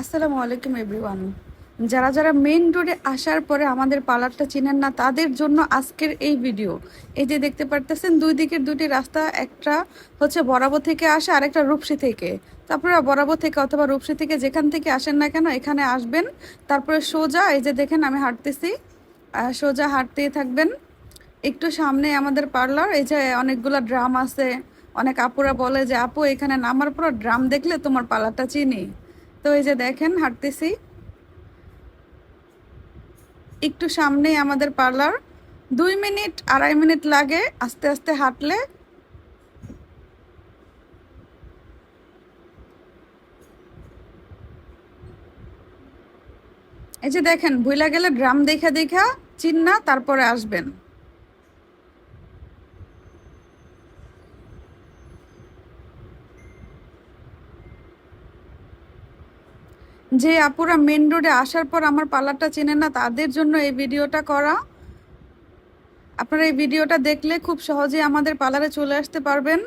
আসসালামু আলাইকুম এভরিওয়ান যারা যারা মেন রোডে আসার পরে আমাদের পার্লারটা চিনেন না, তাদের জন্য আজকের এই ভিডিও এই যে দেখতে পারতেছেন, দুই দিকের দুটি রাস্তা, একটা হচ্ছে বরাবর থেকে আসে আর একটা রূপসী থেকে। তারপরে বরাবর থেকে অথবা রূপসী থেকে যেখান থেকে আসেন না কেন, এখানে আসবেন। তারপরে সোজা, এই যে দেখেন আমি হাঁটতেছি। সোজা হাঁটতেই থাকবেন। একটু সামনে আমাদের পার্লার, এই যে অনেকগুলো ড্রাম আছে। অনেক আপুরা বলে যে, আপু, এখানে নামার পর ড্রাম দেখলে তোমার পার্লারটা চিনি। তো এই যে দেখেন, হাঁটতেছি। একটু সামনেই আমাদের পার্লার। দুই মিনিট, আড়াই মিনিট লাগে আস্তে আস্তে হাঁটলে। এই যে দেখেন, ভুইলা গেলে ড্রাম দেখা দেখা চিন্না তারপরে আসবেন। যে আপুরা মেন রোডে আসার পর আমার পার্লারটা চেনে না, তাদের জন্য এই ভিডিওটা করা। আপনারা এই ভিডিওটা দেখলে খুব সহজেই আমাদের পার্লারে চলে আসতে পারবেন।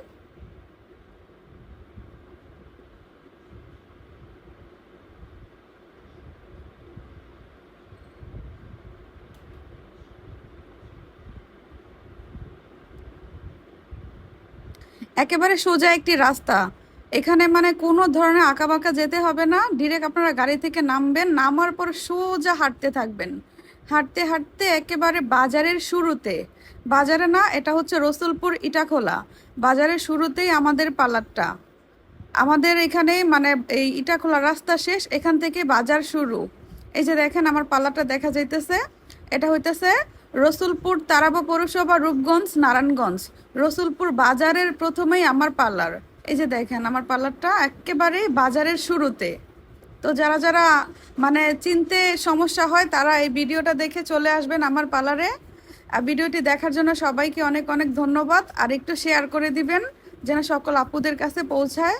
একেবারে সোজা একটি রাস্তা। এখানে মানে কোনো ধরনের আঁকাবাঁকা যেতে হবে না। ডিরেক্ট আপনারা গাড়ি থেকে নামবেন, নামার পর সোজা হাঁটতে থাকবেন। হাঁটতে হাঁটতে একেবারে বাজারের শুরুতে। বাজারে না, এটা হচ্ছে রসুলপুর ইটাখোলা। বাজারের শুরুতেই আমাদের পার্লারটা আমাদের এখানে মানে এই ইটাখোলা রাস্তা শেষ, এখান থেকে বাজার শুরু। এই যে দেখেন আমার পার্লারটা দেখা যাইতেছে। এটা হইতেছে রসুলপুর তারাবা পৌরসভা রূপগঞ্জ, নারায়ণগঞ্জ। রসুলপুর বাজারের প্রথমেই আমার পার্লার এই যে দেখেন, আমার পার্লারটা একেবারে বাজারের শুরুতে। তো যারা যারা মানে চিনতে সমস্যা হয়, তারা এই ভিডিওটা দেখে চলে আসবেন আমার পার্লারে। আর ভিডিওটি দেখার জন্য সবাইকে অনেক অনেক ধন্যবাদ। আর একটু শেয়ার করে দিবেন, যেন সকল আপুদের কাছে পৌঁছায়।